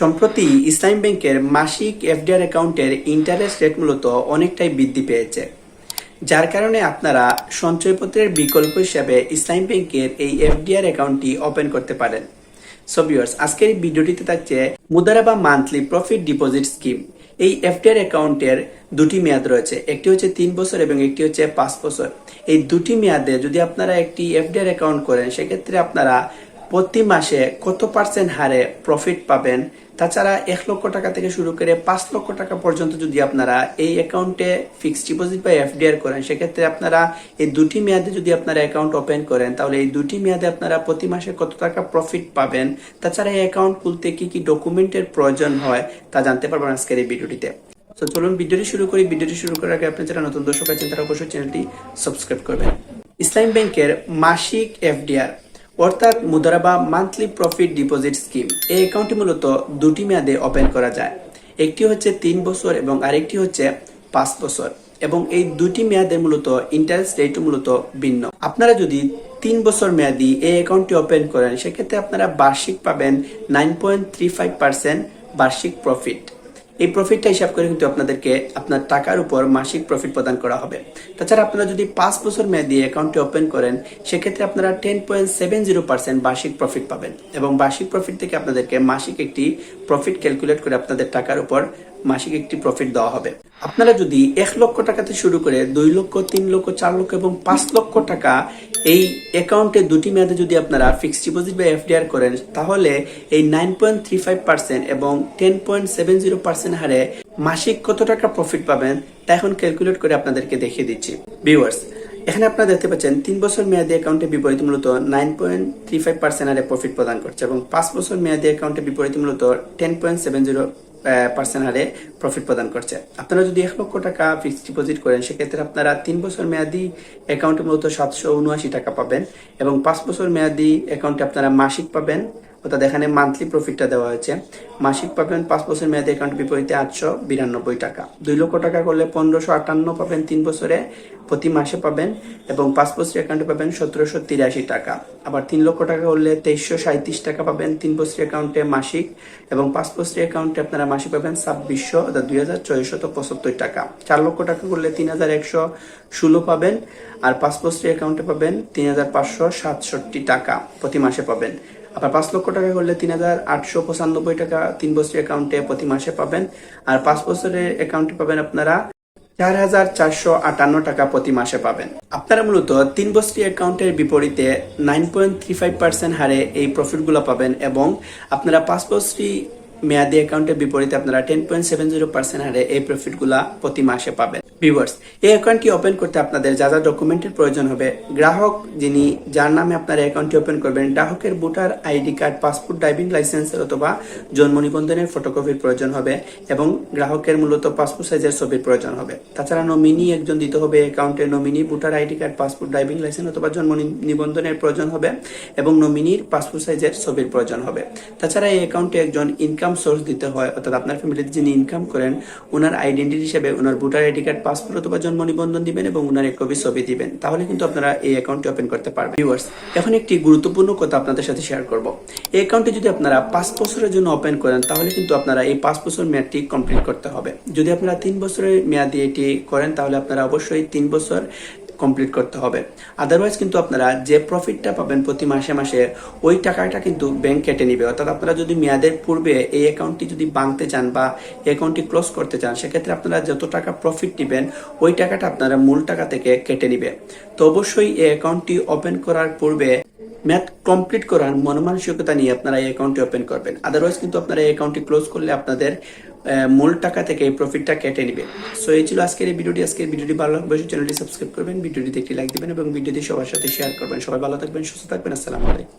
সম্প্রতি ইসলাম ব্যাংকের মাসিক এফডিআর অ্যাকাউন্টের ইন্টারেস্ট রেট মূলত অনেকটাই বৃদ্ধি পেয়েছে, যার কারণে আপনারা সঞ্চয়পত্রের বিকল্প হিসাবে ইসলাম ব্যাংকের এই এফডিআর অ্যাকাউন্টটি ওপেন করতে পারেন। সো ভিউয়ার্স, আজকের এই ভিডিওটিতে থাকছে মুদারাবা মান্থলি প্রফিট ডিপোজিট স্কিম। এই এফডিআর অ্যাকাউন্টের দুটি মেয়াদ রয়েছে, একটি হচ্ছে তিন বছর এবং একটি হচ্ছে পাঁচ বছর। এই দুটি মেয়াদে যদি আপনারা একটি এফডিআর অ্যাকাউন্ট করেন, সেক্ষেত্রে আপনারা প্রতি মাসে কত পার্সেন্ট হারে প্রফিট পাবেন? তাছাড়া এক লক্ষ টাকা থেকে শুরু করে পাঁচ লক্ষ টাকা পর্যন্ত যদি আপনারা এই অ্যাকাউন্টে ফিক্সড ডিপোজিট বা এফডিআর করেন, সেক্ষেত্রে আপনারা এই দুটি মেয়াদে যদি আপনারা অ্যাকাউন্ট ওপেন করেন, তাহলে এই দুটি মেয়াদে আপনারা প্রতি মাসে কত টাকা প্রফিট পাবেন? তাছাড়া এই অ্যাকাউন্ট খুলতে কি কি ডকুমেন্টের প্রয়োজন হয়, তা জানতে পারবেন আজকের এই ভিডিওটিতে। তো চলুন ভিডিওটি শুরু করি। ভিডিওটি শুরু করার আগে আপনি যারা নতুন দর্শক আছেন, তারা অবশ্যই চ্যানেলটি সাবস্ক্রাইব করবেন। ইসলাম ব্যাংকের মাসিক এফডিআর অর্থাৎ মুদারাবা মান্থলি প্রফিট ডিপোজিট স্কিম। এই অ্যাকাউন্টটি মূলত দুটি মেয়াদে ওপেন করা যায়। একটি হচ্ছে তিন বছর এবং আরেকটি হচ্ছে পাঁচ বছর। এবং এই দুটি মেয়াদে মূলত ইন্টারেস্ট রেট মূলত ভিন্ন। আপনারা যদি তিন বছর মেয়াদি এই অ্যাকাউন্টটি ওপেন করেন, সেক্ষেত্রে আপনারা বার্ষিক পাবেন nine point three five percent বার্ষিক প্রফিট এই প্রফিটটা হিসাব করে কিন্তু আপনাদেরকে আপনার টাকার উপর মাসিক প্রফিট প্রদান করা হবে। তাছাড়া আপনারা যদি পাঁচ বছর মেয়াদি অ্যাকাউন্টটি ওপেন করেন, সেক্ষেত্রে আপনারা ten point seven zero percent বার্ষিক প্রফিট পাবেন এবং বার্ষিক প্রফিট থেকে আপনাদেরকে মাসিক একটি প্রফিট ক্যালকুলেট করে আপনাদের টাকার উপর মাসিক একটি প্রফিট দেওয়া হবে। আপনারা যদি এক লক্ষ টাকাতে শুরু করে দুই লক্ষ, তিন লক্ষ, চার লক্ষ এবং পাঁচ লক্ষ টাকা এই অ্যাকাউন্টে দুটি মেয়াদে যদি আপনারা ফিক্সড ডিপোজিট বা এফডিআর করেন, তাহলে এই nine point three five percent এবং ten point seven zero percent হারে মাসিক কত টাকা প্রফিট পাবেন, তা এখন ক্যালকুলেট করে আপনাদেরকে দেখিয়ে দিচ্ছি। ভিউয়ার্স এখানে আপনারা দেখতে পাচ্ছেন, তিন বছর মেয়াদি অ্যাকাউন্টে বিপরীত মূলত nine point three five percent হারে প্রফিট প্রদান করছে এবং পাঁচ বছর মেয়াদি অ্যাকাউন্টে বিপরীত মূলত ten point seven zero percent হারে প্রফিট প্রদান করছে। আপনারা যদি এক লক্ষ টাকা ফিক্সড ডিপোজিট করেন, সেক্ষেত্রে আপনারা তিন বছর মেয়াদি অ্যাকাউন্টে মূলত সাতশো উনআশি টাকা পাবেন এবং পাঁচ বছর মেয়াদি অ্যাকাউন্টে আপনারা মাসিক পাবেন। অর্থাৎ এখানে মান্থলি প্রফিটটা দেওয়া হয়েছে। মাসিক পাবেন পাঁচ বছর মেয়াদি অ্যাকাউন্ট বিপরীতে আটশো বিরানব্বই টাকা। দুই লক্ষ টাকা করলে পনেরোশো আটান্ন পাবেন তিন বছরে। প্রতি মাসে পাবেন এবং পাঁচ বছর অ্যাকাউন্টে পাবেন সতেরোশো তিরাশি টাকা। আবার তিন লক্ষ টাকা করলে তেইশশো সাঁত্রিশ টাকা পাবেন তিন বছর অ্যাকাউন্টে মাসিক এবং পাঁচ বছর অ্যাকাউন্টে আপনারা মাসিক পাবেন ছাব্বিশশো অর্থাৎ দুই হাজার ছয়শত পঁচাত্তর টাকা। চার লক্ষ টাকা করলে তিন হাজার একশো ষোলো পাবেন আর পাঁচ বছর অ্যাকাউন্টে পাবেন তিন হাজার পাঁচশো সাতষট্টি টাকা প্রতি মাসে পাবেন। আবার পাঁচ লক্ষ টাকা করলে তিন হাজার আটশো পঁচানব্বই টাকা তিন বছরের অ্যাকাউন্টে প্রতি মাসে পাবেন। আর পাঁচ বছরের অ্যাকাউন্টে পাবেন আপনারা চার হাজার চারশো আটান্ন টাকা প্রতি মাসে পাবেন। আপনারা মূলত তিন বছরি অ্যাকাউন্টের বিপরীতে nine point three five percent হারে এই প্রফিটগুলো পাবেন এবং আপনারা পাঁচ বছরি মেয়াদি অ্যাকাউন্টের বিপরীতে আপনারা ten point seven zero percent হারে এই প্রফিটগুলা প্রতি মাসে পাবেন। ভিউয়ার্স এই অ্যাকাউন্টটি ওপেন করতে আপনাদের যা যা ডকুমেন্টের প্রয়োজন হবে, গ্রাহক যিনি, যার নামে আপনার অ্যাকাউন্টটি ওপেন করবেন, গ্রাহকের voter ID card passport driving লাইসেন্সের অথবা জন্ম নিবন্ধনের ফটোকপির প্রয়োজন হবে এবং গ্রাহকের মূলত পাসপোর্ট সাইজের ছবির প্রয়োজন হবে। তাছাড়া নমিনি একজন দিতে হবে অ্যাকাউন্টে nominee voter ID card passport driving licence অথবা জন্ম নিবন্ধনের প্রয়োজন হবে এবং নমিনির পাসপোর্ট সাইজের ছবির প্রয়োজন হবে। তাছাড়া এই অ্যাকাউন্টে একজন ইনকাম সোর্স দিতে হয়, অর্থাৎ আপনার ফ্যামিলিতে যিনি ইনকাম করেন, ওনার আইডেন্টিটি হিসেবে ওনার ভোটার আইডি কার্ড পাসপোর্ট অথবা জন্ম নিবন্ধন দিবেন এবং ওনার এক কপি ছবি দিবেন। তাহলে কিন্তু আপনারা এই অ্যাকাউন্টটি ওপেন করতে পারবেন। ভিউয়ার্স এখন একটি গুরুত্বপূর্ণ কথা আপনাদের সাথে শেয়ার করব। এই অ্যাকাউন্টটি যদি আপনারা পাঁচ বছরের জন্য ওপেন করেন, তাহলে কিন্তু আপনারা এই পাঁচ বছর মেয়াদটি কমপ্লিট করতে হবে। যদি আপনারা তিন বছরের মেয়াদি এটি করেন, তাহলে আপনারা অবশ্যই তিন বছর কমপ্লিট করতে হবে। আদারওয়াইজ কিন্তু আপনারা যে প্রফিটটা পাবেন প্রতি মাসে মাসে, ওই টাকাটা কিন্তু ব্যাংক কেটে নিবে। অর্থাৎ আপনারা যদি মেয়াদের পূর্বে এই অ্যাকাউন্টটি যদি বাংতে চান বা অ্যাকাউন্টটি ক্লোজ করতে চান, সেক্ষেত্রে আপনারা যত টাকা প্রফিট নেবেন, ওই টাকাটা আপনারা মূল টাকা থেকে কেটে নিবে। তো অবশ্যই এই অ্যাকাউন্টটি ওপেন করার পূর্বে ম্যাথ কমপ্লিট করার মনমানসিকতা নিয়ে আপনারা এই অ্যাকাউন্টটি ওপেন করবেন। আদারওয়াইজ কিন্তু আপনারা এই অ্যাকাউন্টটি ক্লোজ করলে আপনাদের মূল টাকা থেকে এই প্রফিটটা কেটে নেবে। সো এই ছিল আজকের এই ভিডিওটি। আজকের ভিডিওটি ভালো লাগবে চ্যানেলটি সাবস্ক্রাইব করবেন। ভিডিওটিতে একটি লাইক দিবেন এবং ভিডিওটি সবার সাথে শেয়ার করবেন। সবাই ভালো থাকবেন, সুস্থ থাকবেন। আসসালামু আলাইকুম।